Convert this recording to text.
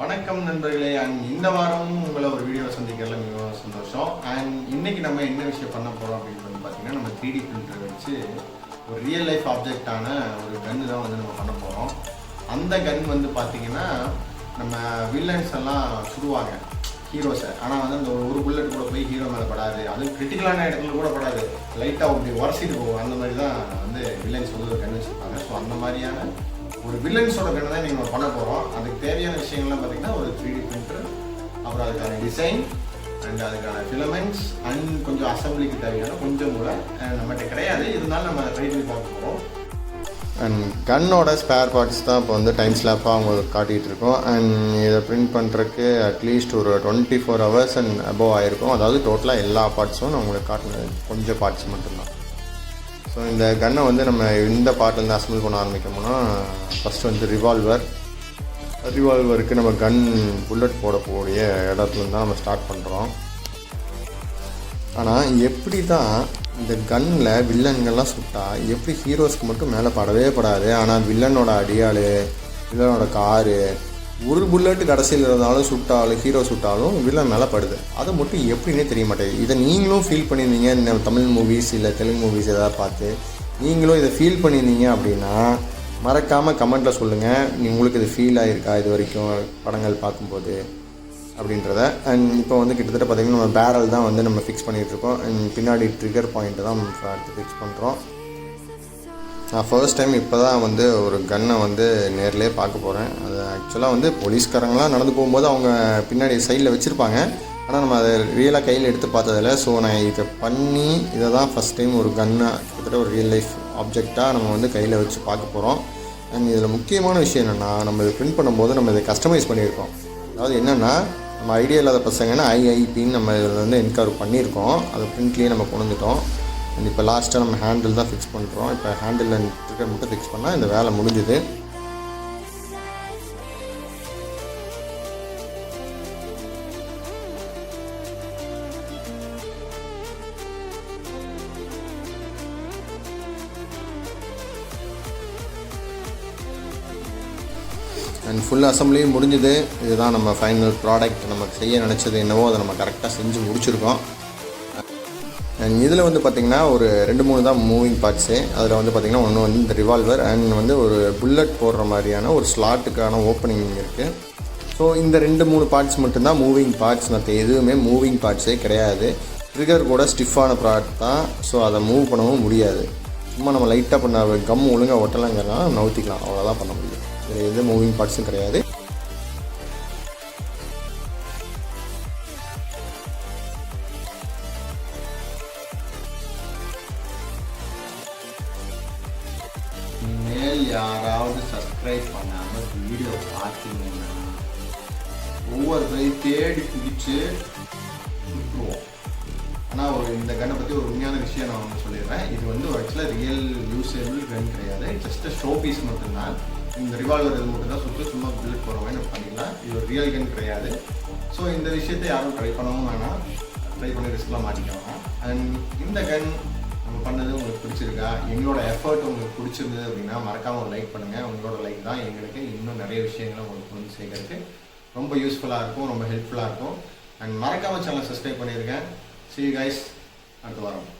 வணக்கம் நண்பர்களே அண்ட் இந்த வாரமும் உங்களை ஒரு வீடியோ சந்திக்கிறதுல மிகவும் சந்தோஷம். அண்ட் இன்னைக்கு நம்ம என்ன விஷயம் பண்ண போறோம் அப்படின்னு வந்து பார்த்தீங்கன்னா நம்ம த்ரீ டி பிரிண்டர் வச்சு ஒரு ரியல் லைஃப் ஆப்ஜெக்டான ஒரு கன்று தான் வந்து நம்ம பண்ண போகிறோம் அந்த கன் வந்து பார்த்தீங்கன்னா நம்ம வில்லன்ஸ் எல்லாம் சுடுவாங்க ஹீரோஸை ஆனால் வந்து அந்த ஒரு புல்லட் கூட போய் ஹீரோ மேலே படாது. அதுவும் கிரிட்டிக்கலான இடத்துல கூட படாது. லைட்டாக அப்படி உரசிட்டு போகும். அந்த மாதிரி தான் வந்து வில்லன்ஸ் வந்து ஒரு கன் வச்சுருப்பாங்க. ஸோ அந்த மாதிரியான ஒரு வில்லன்ஸோட கண்ணை தான் நீங்கள் பண்ண போகிறோம் தேவையான விஷயங்கள்லாம் பார்த்தீங்கன்னா ஒரு த்ரீ டி பிரிண்டர் அப்புறம் அதுக்கான டிசைன் அண்ட் அதுக்கான ஃபிலமெண்ட்ஸ் அண்ட் கொஞ்சம் அசம்பிளிக்கு தேவையான கொஞ்சம் கூட நம்மகிட்ட கிடையாது. இருந்தாலும் நம்ம அதை ட்ரை பண்ணி பார்க்க போகிறோம் அண்ட் கன்னோட ஸ்பேர் பார்ட்ஸ் தான் இப்போ வந்து டைம் ஸ்லாப்பாக அவங்களுக்கு காட்டிகிட்டு இருக்கோம். அண்ட் இதை பிரிண்ட் பண்ணுறதுக்கு அட்லீஸ்ட் ஒரு twenty four hours and above ஆயிருக்கும். அதாவது டோட்டலாக எல்லா பார்ட்ஸும் நான் உங்களுக்கு காட்டின கொஞ்சம் பார்ட்ஸ் மட்டும்தான். ஸோ இந்த கன்னை வந்து நம்ம இந்த பார்ட்லேருந்து அசம்பிள் பண்ண ஆரம்பிக்கணும்னா ஃபஸ்ட்டு வந்து ரிவால்வர் ரிவால்வருக்கு நம்ம கன் புல்லட் போடக்கூடிய இடத்துல தான் நம்ம ஸ்டார்ட் பண்ணுறோம் ஆனால் எப்படி தான் இந்த கன்னில் வில்லன்கள்லாம் சுட்டா எப்படி ஹீரோஸ்க்கு மட்டும் மேலே படவே படாது. ஆனால் வில்லனோட அடியாள் வில்லனோட காரு ஒரு புல்லட்டு கடைசியில் இருந்தாலும் சுட்டாலும் ஹீரோ சுட்டாலும் வில்லன் மேலே படுது. அதை மட்டும் எப்படின்னே தெரிய மாட்டேங்குது. இதை நீங்களும் ஃபீல் பண்ணியிருந்தீங்க இந்த தமிழ் மூவிஸ் இல்லை தெலுங்கு மூவிஸ் எதாவது பார்த்து நீங்களும் இதை ஃபீல் பண்ணியிருந்தீங்க அப்படின்னா மறக்காமல் கமெண்ட்டில் சொல்லுங்கள் உங்களுக்கு இது ஃபீல் ஆகிருக்கா இது வரைக்கும் படங்கள் பார்க்கும்போது அப்படின்றத. அண்ட் இப்போ வந்து கிட்டத்தட்ட பார்த்திங்கன்னா நம்ம பேரல் தான் வந்து நம்ம ஃபிக்ஸ் பண்ணிகிட்ருக்கோம் அண்ட் பின்னாடி ட்ரிகர் பாயிண்ட்டை தான் நம்ம அடுத்து ஃபிக்ஸ் பண்ணுறோம் நான் ஃபர்ஸ்ட் டைம் இப்போ தான் வந்து ஒரு கன்னை வந்து நேர்லேயே பார்க்க போகிறேன் அது ஆக்சுவலாக வந்து போலீஸ்காரங்களாம் நடந்து போகும்போது அவங்க பின்னாடி சைடில் வச்சுருப்பாங்க. ஆனால் நம்ம அதை ரியலாக கையில் எடுத்து பார்த்ததில்ல. ஸோ நான் இதை பண்ணி இதை தான் ஃபஸ்ட் டைம் ஒரு கன்னை கிட்டத்தட்ட ஒரு ரியல் லைஃப் ஆப்ஜெக்டாக நம்ம வந்து கையில் வச்சு பார்க்க போகிறோம் அண்ட் இதில் முக்கியமான விஷயம் என்னென்னா நம்ம இதை பிரிண்ட் பண்ணும்போது நம்ம இதை கஸ்டமைஸ் பண்ணியிருக்கோம். அதாவது என்னென்னா நம்ம ஐடியா இல்லாத பசங்கன்னா ஐஐபின்னு நம்ம இதில் வந்து என்கவர் பண்ணியிருக்கோம். அதை பிரிண்ட்லேயே நம்ம கொண்டுட்டோம் அண்ட் இப்போ லாஸ்ட்டாக நம்ம ஹேண்டில் தான் ஃபிக்ஸ் பண்ணுறோம் இப்போ ஹேண்டில் அண்ட் மட்டும் ஃபிக்ஸ் பண்ணால் இந்த வேலை முடிஞ்சுது. அண்ட் ஃபுல் அசம்பிளியும் முடிஞ்சுது. இதுதான் நம்ம ஃபைனல் ப்ராடக்ட் நம்ம செய்ய நினச்சது என்னவோ அதை நம்ம கரெக்டாக செஞ்சு முடிச்சிருக்கோம். அண்ட் இதில் வந்து பார்த்திங்கன்னா ஒரு ரெண்டு மூணு தான் மூவிங் பார்ட்ஸு அதில் வந்து பார்த்திங்கன்னா ஒன்று வந்து இந்த ரிவால்வர் அண்ட் வந்து ஒரு புல்லட் போடுற மாதிரியான ஒரு ஸ்லாட்டுக்கான ஓப்பனிங் இருக்குது ஸோ இந்த ரெண்டு மூணு பார்ட்ஸ் மட்டும்தான் மூவிங் பார்ட்ஸ் மற்ற எதுவுமே மூவிங் பார்ட்ஸே கிடையாது. ட்ரிகர் கூட ஸ்டிஃபான ப்ராடக்ட் தான். ஸோ அதை மூவ் பண்ணவும் முடியாது. சும்மா நம்ம லைட்டாக பண்ண கம் ஒழுங்காக ஒட்டலைங்கிறனால நவுத்திக்கலாம். அவ்வளோதான் பண்ண முடியும். இதில் எந்த மூவிங் பார்ட்ஸும் கிடையாது. மேல் யாராவது சப்ஸ்கிரைப் பண்ணாமல் வீடியோ பார்த்தீங்கன்னா ஒவ்வொருத்தரையும் தேடி பிடிச்சு விட்டுருவோம். ஆனால் ஒரு இந்த கன்னை பற்றி ஒரு உண்மையான விஷயம் நான் வந்து சொல்லிடுறேன். இது வந்து ஆக்சுவலாக ரியல் யூஸபிள் கன் கிடையாது. ஜஸ்ட் ஷோ பீஸ் மட்டும்தான். இந்த ரிவால்வர் இது மட்டும் தான் சுற்றி சும்மா பில்ட் போகிற மாதிரி பண்ணிக்கலாம் இது ஒரு ரியல் கன் கிடையாது. ஸோ இந்த விஷயத்தை யாரும் ட்ரை பண்ணவும் வேணாம். ட்ரை பண்ணி ரிஸ்க்லாம் மாட்டிக்க வேணாம். அண்ட் இந்த கன் நம்ம பண்ணது உங்களுக்கு பிடிச்சிருக்கா? எங்களோட எஃபர்ட் உங்களுக்கு பிடிச்சிருந்தது அப்படின்னா மறக்காமல் ஒரு லைக் பண்ணுங்கள் உங்களோட லைக் தான் எங்களுக்கு. இன்னும் நிறைய விஷயங்களை உங்களுக்கு வந்து சேர்க்கறதுக்கு ரொம்ப யூஸ்ஃபுல்லாக இருக்கும். ரொம்ப ஹெல்ப்ஃபுல்லாக இருக்கும். அண்ட் மறக்காமல் சேனல் சப்ஸ்கிரைப் பண்ணியிருக்கேன் See you guys at the.